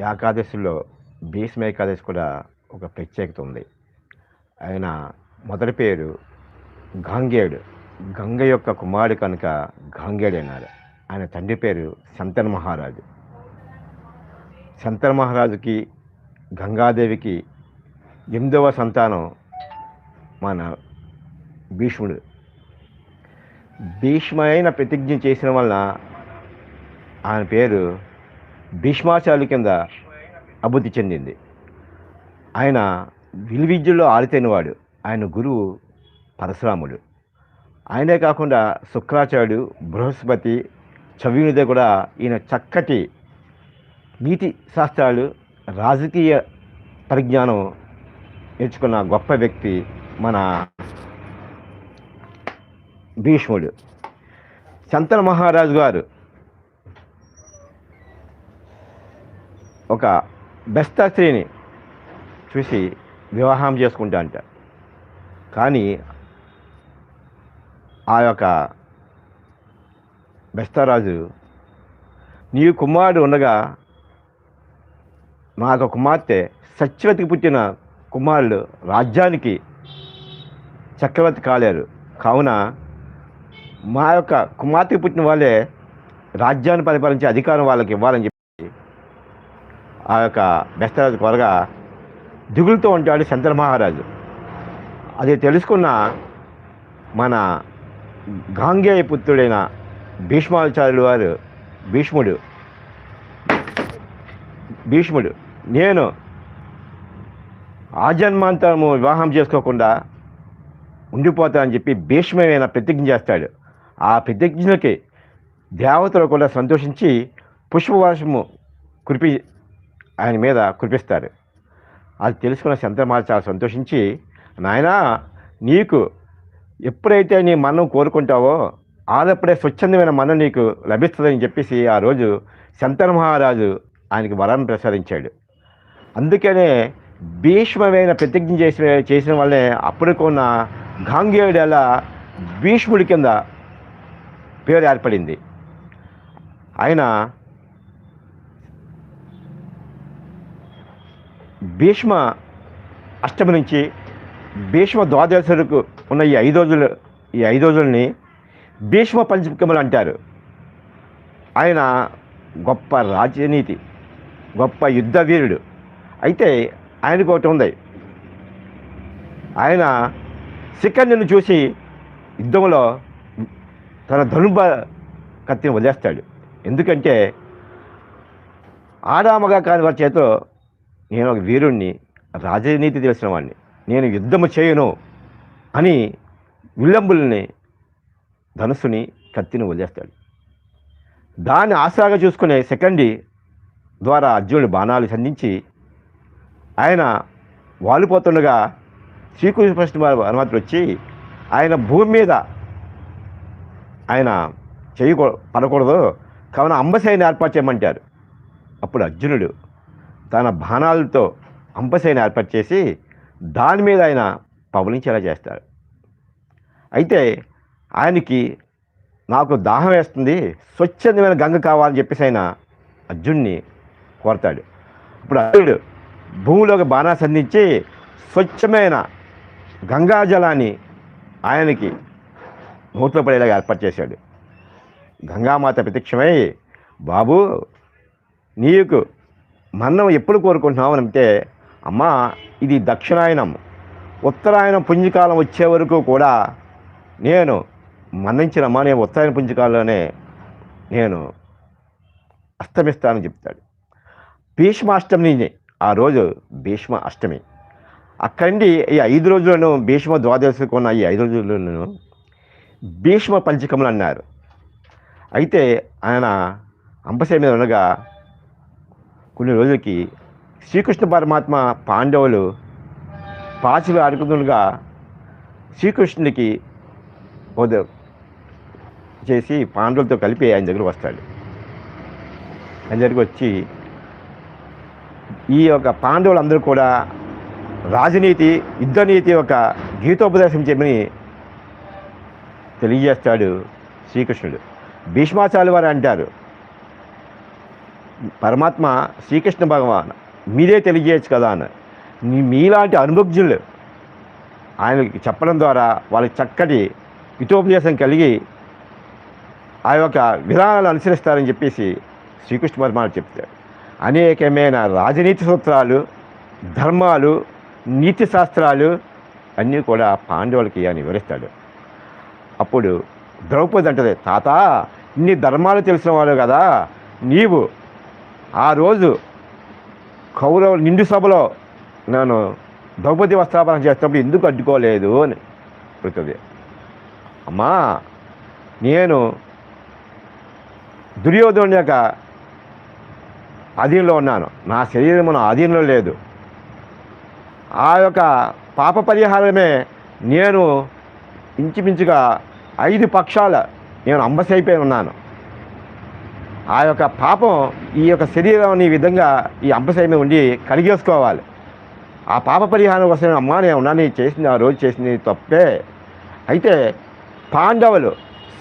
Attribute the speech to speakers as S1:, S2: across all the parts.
S1: ఏకాదశిలో భీష్మ ఏకాదశి కూడా ఒక ప్రత్యేకత ఉంది. ఆయన మొదటి పేరు గాంగేయుడు. గంగ యొక్క కుమారుడు కనుక గంగేడు అన్నారు ఆయన తండ్రి పేరు శంతన్ మహారాజు. శంతన్ మహారాజుకి గంగాదేవికి ఎనిమిదవ సంతానం మన భీష్ముడు. భీష్మైన ప్రతిజ్ఞ చేసిన వలన ఆయన పేరు భీష్మాచార్యుల కింద అభివృద్ధి చెందింది. ఆయన విలువిద్యలో వాడు ఆయన గురువు పరశురాముడు. ఆయనే కాకుండా శుక్రాచార్యుడు బృహస్పతి చవినిదే కూడా ఈయన చక్కటి నీతి శాస్త్రాలు రాజకీయ పరిజ్ఞానం నేర్చుకున్న గొప్ప వ్యక్తి మన భీష్ముడు. శంతన మహారాజు గారు ఒక బెస్త స్త్రీని చూసి వివాహం చేసుకుంటా అంట కానీ ఆ యొక్క బెస్తరాజు నీ కుమారుడు ఉండగా నాకు కుమార్తె సత్యవతికి పుట్టిన కుమారుడు రాజ్యానికి చక్రవర్తి కాలేరు. కావున మా యొక్క కుమార్తెకి పుట్టిన వాళ్ళే రాజ్యాన్ని పరిపాలించే అధికారం వాళ్ళకి ఇవ్వాలని చెప్పి ఆ యొక్క బెస్తరాజు కొరగా దిగులుతో ఉంటాడు శంతల మహారాజు. అది తెలుసుకున్న మన గాంగేయ పుత్రుడైన భీష్మాచార్యులు వారు భీష్ముడు భీష్ముడు నేను ఆజన్మాంతరము వివాహం చేసుకోకుండా ఉండిపోతానని చెప్పి భీష్మమైన ప్రతిజ్ఞ చేస్తాడు. ఆ ప్రతిజ్ఞకి దేవతలు కూడా సంతోషించి పుష్పవర్షము కురిపి ఆయన మీద కురిపిస్తారు. అది తెలుసుకున్న శంతమాల చాలా సంతోషించి నాయనా నీకు ఎప్పుడైతే నీ మనం కోరుకుంటావో ఆదప్పుడే స్వచ్ఛందమైన మన్నం నీకు లభిస్తుందని చెప్పేసి ఆ రోజు శంతన మహారాజు ఆయనకి వరం ప్రసాదించాడు. అందుకనే భీష్మమైన ప్రతిజ్ఞ చేసిన చేసిన వల్లే అప్పటికున్న గాంగేయుడు అలా భీష్ముడి కింద పేరు ఏర్పడింది. ఆయన భీష్మ అష్టమి నుంచి భీష్మ ద్వాదశులకు ఉన్న ఈ ఐదు రోజులు ఈ ఐదు రోజుల్ని భీష్మ పంచకములు అంటారు. ఆయన గొప్ప రాజనీతి గొప్ప యుద్ధ వీరుడు. అయితే ఆయనకు ఒకటి ఉంది. ఆయన శిఖండిని చూసి యుద్ధంలో తన ధనుబ కత్తిని వదిలేస్తాడు. ఎందుకంటే ఆడామగా కాని వారి చేతిలో నేను ఒక వీరుణ్ణి రాజనీతి తెలిసిన వాడిని నేను యుద్ధము చేయను అని విల్లంబుల్ని ధనుసుని కత్తిని వదిలేస్తాడు. దాన్ని ఆసరాగా చూసుకునే సెకండి ద్వారా అర్జునుడి బాణాలు సంధించి ఆయన వాలిపోతుండగా శ్రీకృష్ణ హనుమంతుడు వచ్చి ఆయన భూమి మీద ఆయన చేయకూ పడకూడదు. కావున అంబశైని ఏర్పాటు చేయమంటారు. అప్పుడు అర్జునుడు తన బాణాలతో అంబశైని ఏర్పాటు చేసి దాని మీద ఆయన పవలించేలా చేస్తాడు. అయితే ఆయనకి నాకు దాహం వేస్తుంది స్వచ్ఛందమైన గంగ కావాలని చెప్పేసి ఆయన అర్జున్ని కోరతాడు. ఇప్పుడు అర్జునుడు భూమిలోకి బాణా సంధించి స్వచ్ఛమైన గంగాజలాన్ని ఆయనకి నోట్లో పడేలాగా ఏర్పాటు చేశాడు. గంగామాత ప్రత్యక్షమై బాబు నీకు మన్నం ఎప్పుడు కోరుకుంటున్నాం అంటే అమ్మా ఇది దక్షిణాయనం. ఉత్తరాయణం పుంజకాలం వచ్చే వరకు కూడా నేను మన్నించినమ్మా నేను ఉత్తరాయణ పుంజకాలంలోనే నేను అస్తమిస్తానని చెప్తాడు. భీష్మాష్టమిని ఆ రోజు భీష్మ అష్టమి. అక్కడి ఈ ఐదు రోజులను భీష్మ ద్వాదశికి ఉన్న ఈ ఐదు రోజులను భీష్మ పంచకములు అన్నారు. అయితే ఆయన అంపశయ మీద ఉండగా కొన్ని రోజులకి శ్రీకృష్ణ పరమాత్మ పాండవులు పాచిలు ఆడుకుంటుండగా శ్రీకృష్ణుడికి బోధ చేసి పాండవులతో కలిపి ఆయన దగ్గర వస్తాడు. ఆయన దగ్గరికి వచ్చి ఈ యొక్క పాండవులందరూ కూడా రాజనీతి యుద్ధనీతి యొక్క గీతోపదేశం చెప్పని తెలియజేస్తాడు శ్రీకృష్ణుడు. భీష్మాచార్య వారు అంటారు పరమాత్మ శ్రీకృష్ణ భగవాన్ మీరే తెలియజేయచ్చు కదా అని. మీ మీలాంటి అనుభజ్ఞులు ఆయనకి చెప్పడం ద్వారా వాళ్ళకి చక్కటి హితోపదేశం కలిగి ఆ యొక్క విధానాలు అనుసరిస్తారని చెప్పేసి శ్రీకృష్ణ పరమాత్మ చెప్తారు అనేకమైన రాజనీతి సూత్రాలు ధర్మాలు నీతి శాస్త్రాలు అన్నీ కూడా పాండవులకి అని వివరిస్తాడు. అప్పుడు ద్రౌపది అంటది తాత ఇన్ని ధర్మాలు తెలిసిన వాడు కదా నీవు ఆ రోజు కౌరవ నిండు సభలో నేను ద్రౌపది వస్త్రాపరణ చేసినప్పుడు ఎందుకు అడ్డుకోలేదు అని అడుగుతుంది అమ్మా నేను దుర్యోధను యొక్క అధీనంలో ఉన్నాను. నా శరీరం నా అధీనంలో లేదు. ఆ యొక్క పాప పరిహారమే నేను ఇంచుమించుగా ఐదు పక్షాల నేను అంబసైపోయి ఉన్నాను. ఆ యొక్క పాపం ఈ యొక్క శరీరం ఈ విధంగా ఈ అంబసైమే ఉండి కడిగేసుకోవాలి. ఆ పాప పరిహారం కోసం అమ్మా నేను ఉన్నాను చేసింది ఆ రోజు చేసింది తప్పే. అయితే పాండవులు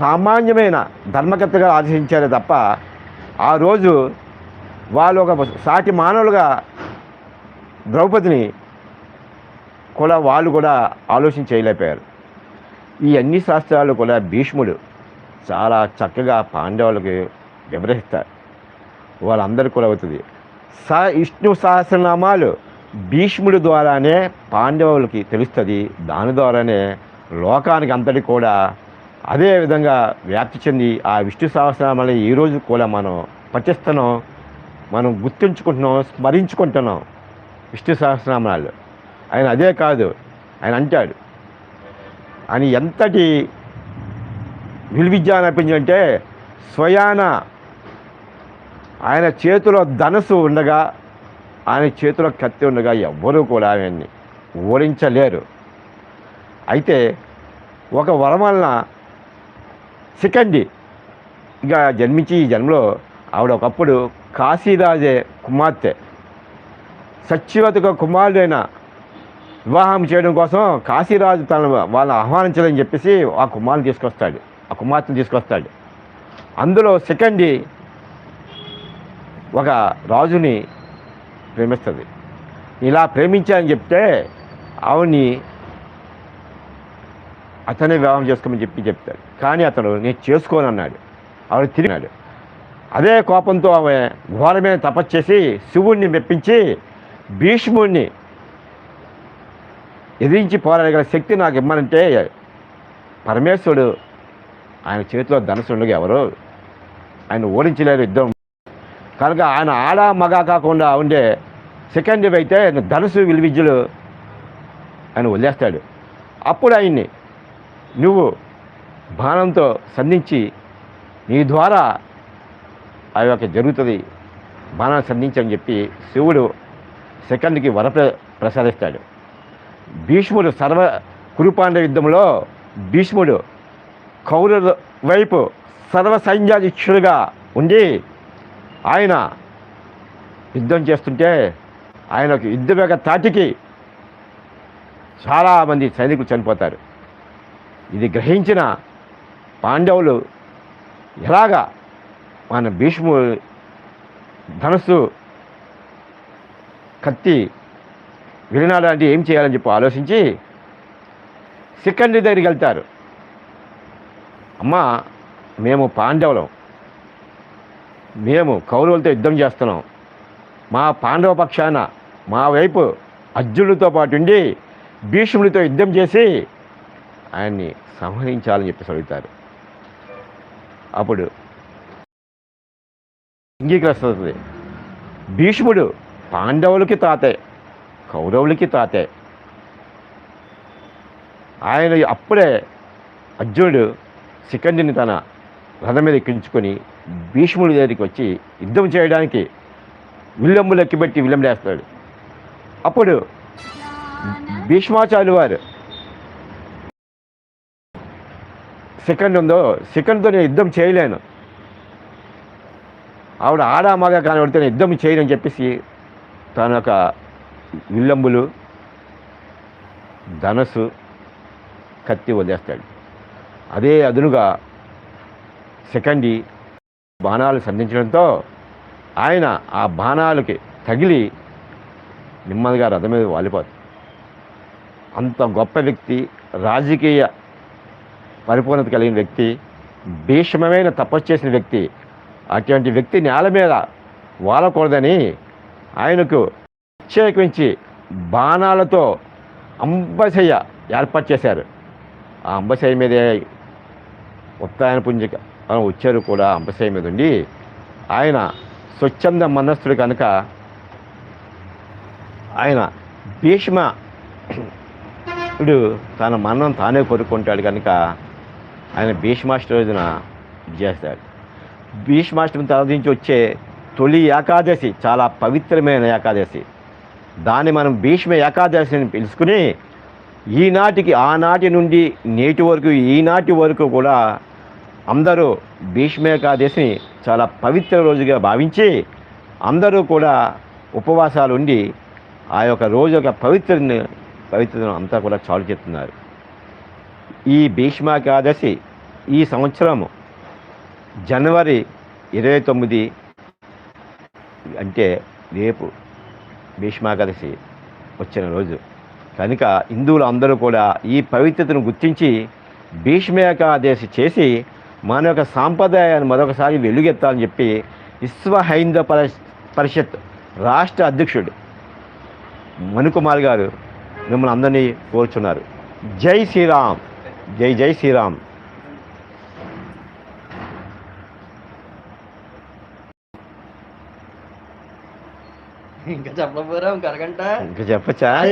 S1: సామాన్యమైన ధర్మకర్తగా ఆదేశించారే తప్ప ఆ రోజు వాళ్ళు ఒక సాటి మానవులుగా ద్రౌపదిని కూడా వాళ్ళు కూడా ఆలోచన చేయలేకపోయారు. ఈ అన్ని శాస్త్రాలు కూడా భీష్ముడు చాలా చక్కగా పాండవులకు వివరిస్తారు వాళ్ళందరికీ కూడా అవుతుంది. స విష్ణు సహస్రనామాలు భీష్ముడి ద్వారానే పాండవులకి తెలుస్తుంది. దాని ద్వారానే లోకానికి అంతటి కూడా అదే విధంగా వ్యాప్తి చెంది ఆ విష్ణు సహస్రనామాలు ఈరోజు కూడా మనం పఠిస్తున్నాం మనం గుర్తుంచుకుంటున్నాం స్మరించుకుంటున్నాం విష్ణు సహస్రనామాలు. ఆయన అదే కాదు ఆయన అంటాడు. అని ఎంతటి విలువిద్య అనిపించంటే స్వయాన ఆయన చేతిలో ధనస్సు ఉండగా ఆయన చేతిలో కత్తి ఉండగా ఎవ్వరూ కూడా ఆయన్ని ఓడించలేరు. అయితే ఒక వరం వలన ఇంకా జన్మించి ఈ జన్మలో ఆవిడ ఒకప్పుడు కాశీరాజే కుమార్తె. సత్యవతిక కుమారుడైన వివాహం చేయడం కోసం కాశీరాజు తన వాళ్ళని ఆహ్వానించాలని చెప్పేసి ఆ కుమారుని తీసుకొస్తాడు ఆ కుమార్తెను తీసుకొస్తాడు. అందులో సెకండి ఒక రాజుని ప్రేమిస్తుంది. ఇలా ప్రేమించాయని చెప్తే ఆవిడ్ని అతనే వివాహం చేసుకోమని చెప్పి చెప్తాడు. కానీ అతను నేను చేసుకోను అన్నాడు. ఆవిడ తిరిగినాడు అదే కోపంతో ఆమె ఘోరమైన తపస్సు శివుణ్ణి మెప్పించి భీష్ముడిని ఎదిరించి పోరాడగల శక్తి నాకు ఇమ్మనంటే పరమేశ్వరుడు ఆయన చేతిలో ధనుసు ఎవరు? ఆయన ఓడించలేరు యుద్ధం. కనుక ఆయన ఆడ మగ కాకుండా ఉండే సెకండ్ అయితే ధనుసు విలువిద్యలు ఆయన వదిలేస్తాడు. అప్పుడు ఆయన్ని నువ్వు బాణంతో సంధించి నీ ద్వారా ఆ యొక్క జరుగుతుంది. బాణం సంధించని చెప్పి శివుడు సెకండ్కి వర ప్రసాదిస్తాడు. భీష్ముడు సర్వ కురుపాండ యుద్ధంలో భీష్ముడు కౌరవ వైపు సర్వసైన్యాధీక్షుడుగా ఉండి ఆయన యుద్ధం చేస్తుంటే ఆయనకు యుద్ధం యొక్క తాటికి చాలామంది సైనికులు చనిపోతారు. ఇది గ్రహించిన పాండవులు ఎలాగా మన భీష్ము ధనస్సు కత్తి విలినాడంటే ఏం చేయాలని చెప్పి ఆలోచించి సికండి దగ్గరికి వెళ్తారు. అమ్మ మేము పాండవులం. మేము కౌరవులతో యుద్ధం చేస్తున్నాం. మా పాండవ పక్షాన మా వైపు అర్జునుడితో పాటు ఉండి భీష్ముడితో యుద్ధం చేసి ఆయన్ని సంహరించాలని చెప్పి అడుగుతారు. అప్పుడు అంగీకరిస్తుంది. భీష్ముడు పాండవులకి తాతే కౌరవులకి తాతే. ఆయన అప్పుడే అర్జునుడు శిఖండిని తన రథం మీద ఎక్కించుకొని భీష్ముడి దగ్గరికి వచ్చి యుద్ధం చేయడానికి విల్లంబులు ఎక్కిపెట్టి విల్లంబేస్తాడు అప్పుడు భీష్మాచార్యులు వారు సెకండ్ ఉందో సెకండ్తో నేను యుద్ధం చేయలేను. ఆవిడ ఆడ మగ కనబడితే నేను యుద్ధం చేయనని చెప్పేసి తన యొక్క విల్లంబులు ధనస్సు కత్తి వదిలేస్తాడు. అదే అదునుగా సెకండి బాణాలు సంధించడంతో ఆయన ఆ బాణాలకి తగిలి నెమ్మదిగా రథం మీద వాలిపోతుంది అంత గొప్ప వ్యక్తి రాజకీయ పరిపూర్ణత కలిగిన వ్యక్తి భీష్మమైన తపస్సు చేసిన వ్యక్తి అటువంటి వ్యక్తి నేల మీద వాలకూడదని ఆయనకు ప్రత్యేకించి బాణాలతో అంబశయ్య ఏర్పాటు చేశారు. ఆ అంబశయ్య మీదే ఉత్తాయన పుంజిక. వచ్చారు కూడా అంబశయ్య మీద ఉండి. ఆయన స్వచ్ఛంద మనస్సుడు కనుక ఆయన భీష్మ ఇప్పుడు తన మరణం తానే కోరుకుంటాడు కనుక ఆయన భీష్మాష్టమి రోజున చేస్తాడు. భీష్మాష్టమి తర్వాత నుంచి వచ్చే తొలి ఏకాదశి చాలా పవిత్రమైన ఏకాదశి. దాన్ని మనం భీష్మ ఏకాదశిని పిలుచుకుని ఈనాటికి ఆనాటి నుండి నేటి వరకు ఈనాటి వరకు కూడా అందరూ భీష్మేకాదశిని చాలా పవిత్ర రోజుగా భావించి అందరూ కూడా ఉపవాసాలు ఉండి ఆ యొక్క రోజు యొక్క పవిత్రని పవిత్రతను అంతా కూడా చాలు చెప్తున్నారు ఈ భీష్మాకాదశి ఈ సంవత్సరం జనవరి ఇరవై తొమ్మిది అంటే రేపు భీష్మాకాదశి వచ్చిన రోజు. కనుక హిందువులు అందరూ కూడా ఈ పవిత్రతను గుర్తించి భీష్మేకాదశి చేసి మన యొక్క సాంప్రదాయాన్ని మరొకసారి వెలుగెత్తాలని చెప్పి విశ్వ హైందవ పరిష్ పరిషత్ రాష్ట్ర అధ్యక్షుడు మణికుమార్ గారు మిమ్మల్ని అందరినీ కోరుచున్నారు. జై శ్రీరామ్. జై జై శ్రీరామ్.
S2: ఇంకా అరగంట?
S1: ఇంకా చెప్పచ్చా?